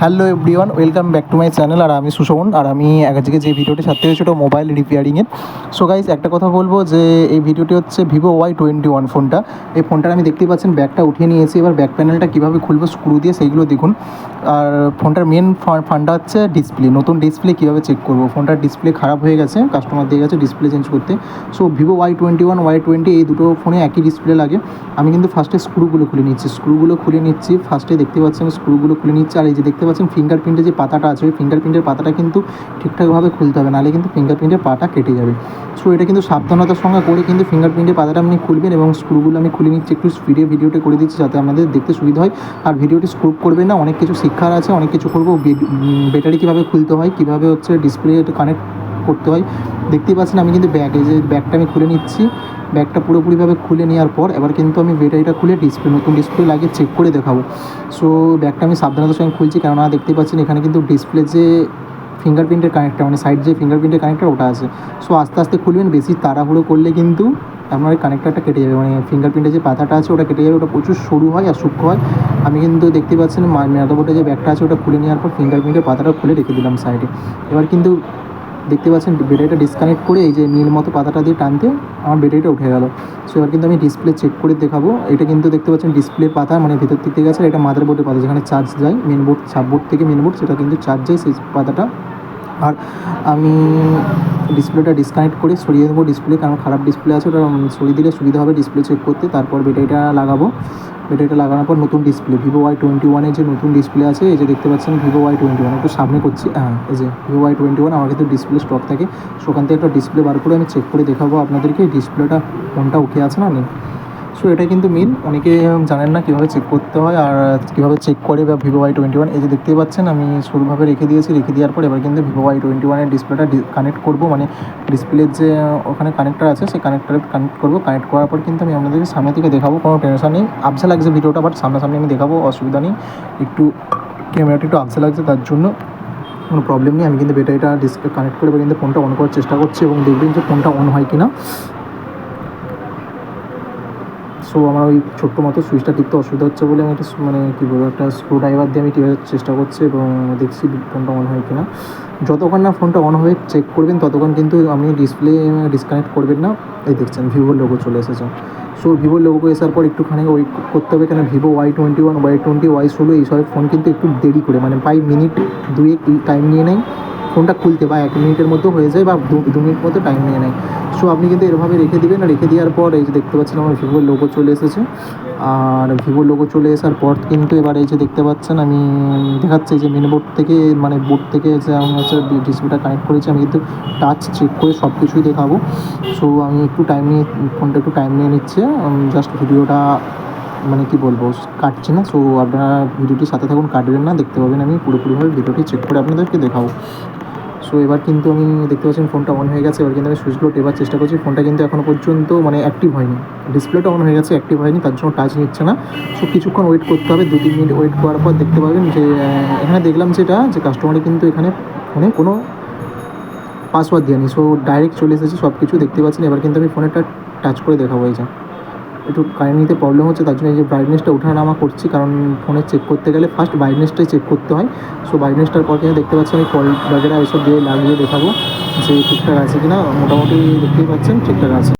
Hello everyone, welcome back to my channel. আর আমি সুশোভন, আর আমি এক আজকে যে ভিডিওটি ছাড়তে হয়েছে ওটা মোবাইল রিপেয়ারিংয়ের সো গাইজ একটা কথা বলব যে এই ভিডিওটি হচ্ছে ভিভো ওয়াই টোয়েন্টি ওয়ান ফোনটা। এই ফোনটার আমি দেখতেই পাচ্ছেন ব্যাগটা উঠিয়ে নিয়েছি। এবার ব্যাক প্যানেলটা কীভাবে খুলবো স্ক্রু দিয়ে সেইগুলো দেখুন। আর ফোনটার মেন ফান্ডা হচ্ছে ডিসপ্লে নতুন ডিসপ্লে কীভাবে চেক করব? ফোনটার ডিসপ্লে খারাপ হয়ে গেছে কাস্টমার দিয়ে গেছে ডিসপ্লে চেঞ্জ করতে। So Vivo Y twenty one, Y twenty, এই দুটো ফোনে একই ডিসপ্লে লাগে। আমি কিন্তু ফার্স্টে স্ক্রুগুলো খুলে নিচ্ছি স্ক্রুগুলো খুলে নিচ্ছি। ফার্স্টে দেখতে পাচ্ছেন আমি স্ক্রুগুলো খুলে নিচ্ছি। আর এই যে দেখতে পাচ্ছেন ফিঙ্গারপ্রিন্টের যে পাতাটা আছে, ওই ফিঙ্গারপ্রিন্টের পাতাটা কিন্তু ঠিকঠাকভাবে খুলতে হবে, নাহলে কিন্তু ফিঙ্গারপ্রিন্টের পাটা কেটে যাবে। সো এটা কিন্তু সাবধানতার সঙ্গে করে কিন্তু ফিঙ্গারপ্রিন্টের পাতাটা আপনি খুলবেন এবং স্ক্রুগুলো আমি খুলে নিচ্ছি, একটু স্পিডে ভিডিওটা করে দিচ্ছি যাতে আমাদের দেখতে সুবিধা হয়। আর ভিডিওটি স্ক্রুপ করবেন না, অনেক কিছু শিক্ষার আছে, অনেক কিছু করব ব্যাটারি কীভাবে খুলতে হয়, কীভাবে হচ্ছে ডিসপ্লে কানেক্ট করতে হয়। দেখতেই পাচ্ছেন আমি কিন্তু ব্যাগ এই যে ব্যাগটা আমি খুলে নিচ্ছি। ব্যাগটা পুরোপুরিভাবে খুলে নেওয়ার পর এবার কিন্তু আমি ব্যাটারিটা খুলে ডিসপ্লে নতুন ডিসপ্লে লাগিয়ে চেক করে দেখাবো। সো ব্যাগটা আমি সাবধানতার সঙ্গে খুলছি কেননা দেখতেই পাচ্ছেন এখানে কিন্তু ডিসপ্লে যে ফিঙ্গারপ্রিন্টের কানেক্টার মানে সাইড যে ফিঙ্গারপ্রিন্টের কানেক্টার ওটা আছে। সো আস্তে আস্তে খুলবেন, বেশি তাড়াহুড়ো করলে কিন্তু আপনার ওই কানেক্টারটা কেটে যাবে। মানে ফিঙ্গারপ্রিন্টের যে পাতাটা আছে ওটা কেটে যাবে, ওটা প্রচুর সরু হয় আর সূক্ষ্ম হয়। আমি কিন্তু দেখতে পাচ্ছেন মেরাদবোর্ডে যে ব্যাগটা আছে ওটা খুলে নেওয়ার পর ফিঙ্গারপ্রিন্টের পাতাটা খুলে রেখে দিলাম সাইডে এবার কিন্তু দেখতে পাচ্ছেন, ব্যাটারিটা ডিসকানেক্ট করে এই যে নীল মতো পাতাটা দিয়ে টানতে আমার ব্যাটারিটা উঠে গেল। সো এবার কিন্তু আমি ডিসপ্লে চেক করে দেখাবো। এটা কিন্তু দেখতে পাচ্ছেন ডিসপ্লে পাতা মানে ভেতর থেকে গেছে, এটা মাদার বোর্ডের পাতা, যেখানে চার্জ যায় মেন বোর্ড সাববোর্ড থেকে মেন বোর্ড সেটা কিন্তু চার্জ যায় সেই পাতাটা। আর আমি ডিসপ্লেটা ডিসকানেক্ট করে সরিয়ে দেবো ডিসপ্লে কারণ খারাপ ডিসপ্লে আছে, ওটা সরিয়ে দিলে সুবিধা হবে ডিসপ্লে চেক করতে, তারপর ব্যাটারিটা লাগাবো। ব্যাটারিটা লাগানোর পর নতুন ডিসপ্লে ভিভো ওয়াই টোয়েন্টি ওয়ানের যে নতুন ডিসপ্লে আছে, এই যে দেখতে পাচ্ছেন ভিভো ওয়াই টোয়েন্টি ওয়ান একটু সামনে করছি হ্যাঁ এই যে ভিভো ওয়াই টোয়েন্টি ওয়ান আমার কিন্তু ডিসপ্লে স্টক থাকে। সেখান থেকে একটা ডিসপ্লে বার করে আমি চেক করে দেখাবো আপনাদেরকে ডিসপ্লেটা ফোনটা উঠে আছে না নেই? সো এটা কিন্তু মিন অনেকে জানেন না কীভাবে চেক করতে হয় আর কীভাবে চেক করে বা ভিভো ওয়াই টোয়েন্টি ওয়ান এই যে দেখতেই পাচ্ছেন, আমি সরুভাবে রেখে দিয়েছি। রেখে দেওয়ার পর এবার কিন্তু ভিভো ওয়াই টোয়েন্টি ওয়ানের ডিসপ্লেটা কানেক্ট করব। মানে ডিসপ্লের যে ওখানে কানেক্টার আছে, সেই কানেক্টারে কানেক্ট করব। কানেক্ট করার পর কিন্তু আমি আপনাদেরকে সামনে থেকে দেখাবো। কোনো টেনশন নেই। আবসা লাগছে ভিডিওটা বাট সামনাসামনি আমি দেখাবো। অসুবিধা নেই। একটু ক্যামেরাটা একটু আবসা লাগছে, তার জন্য কোনো প্রবলেম নেই। আমি কিন্তু ব্যাটারিটা ডিসপ্লে কানেক্ট করে কিন্তু ফোনটা অন করার চেষ্টা করছি এবং দেখবেন যে ফোনটা অন হয় কি না সো আমার ওই ছোট্ট মতো সুইচটা টিপতে অসুবিধা হচ্ছে বলে আমি একটা মানে কী বলব, একটা স্ক্রু ড্রাইভার দিয়ে আমি টিপার চেষ্টা করছি এবং দেখছি ফোনটা অন হয় কিনা। যতক্ষণ না ফোনটা অন হয়ে চেক করবেন, ততক্ষণ কিন্তু আপনি ডিসপ্লে ডিসকানেক্ট করবেন না। এই দেখছেন ভিভোর লোগো চলে এসেছে। সো ভিভোর লোগো আসার পর একটুখানি ওয়েট করতে হবে কেন? Vivo Y twenty one Y twenty Y ষোলো এইসব ফোন কিন্তু একটু দেরি করে মানে প্রায় মিনিট দুয়েক টাইম নিয়ে নেয়। ফোনটা খুলতে বা এক মিনিটের মধ্যে হয়ে যায় বা দু মিনিট মতো টাইম নিয়ে নেয়। সো আপনি কিন্তু এরভাবে রেখে দেবেন। আর রেখে দেওয়ার পর এই যে দেখতে পাচ্ছেন আমার ভিভোর লোগো চলে এসেছে। আর ভিভোর লোগো চলে আসার পর কিন্তু এবার এই যে দেখতে পাচ্ছেন, আমি দেখাচ্ছি যে মেন বোর্ড থেকে মানে বোর্ড থেকে যে আমি হচ্ছে ডিসপ্লেটা কানেক্ট করেছি, আমি কিন্তু টাচ চেক করে সব কিছুই দেখাবো। সো আমি একটু টাইম নিয়ে, ফোনটা একটু টাইম নিয়ে নিচ্ছে। জাস্ট ভিডিওটা মানে কি বলব, কাটছে না। সো আপনারা ভিডিওটির সাথে থাকুন, কাটবেন না, দেখতে পাবেন আমি পুরোপুরিভাবে ভিডিওটি চেক করে আপনাদেরকে দেখাবো। সো এবার কিন্তু আমি দেখতে পাচ্ছেন ফোনটা অন হয়ে গেছে, এবার কিন্তু আমি সুইচ সুইচগুলো টেবার চেষ্টা করছি। ফোনটা কিন্তু এখনও পর্যন্ত মানে অ্যাক্টিভ হয়নি। ডিসপ্লেটা অন হয়ে গেছে অ্যাক্টিভ হয়নি, তার জন্য টাচ নিচ্ছে না। সো কিছুক্ষণ ওয়েট করতে হবে দু তিন মিনিট ওয়েট করার পর দেখতে পাবেন যে এখানে দেখলাম যেটা, যে কাস্টমারে কিন্তু এখানে ফোনে কোনো পাসওয়ার্ড দেয়নি। সো ডাইরেক্ট চলে এসেছে সব কিছু দেখতে পাচ্ছেন। এবার কিন্তু আমি ফোনেরটা টাচ করে দেখাবো, এই যা। একটু কারেন্ট নিতে প্রবলেম হচ্ছে, তার জন্য এই যে ব্রাইটনেসটা নামা করছি, কারণ ফোনে চেক করতে গেলে ফার্স্ট ব্রাইটনেসটাই চেক করতে হয়। সো ব্রাইটনেসটার পর কিন্তু দেখতে পাচ্ছি আমি কল বাগেরা এসব দিয়ে লাগিয়ে দেখাবো যে ঠিকঠাক আছে কি না মোটামুটি দেখতেই পাচ্ছেন, ঠিকঠাক আছে।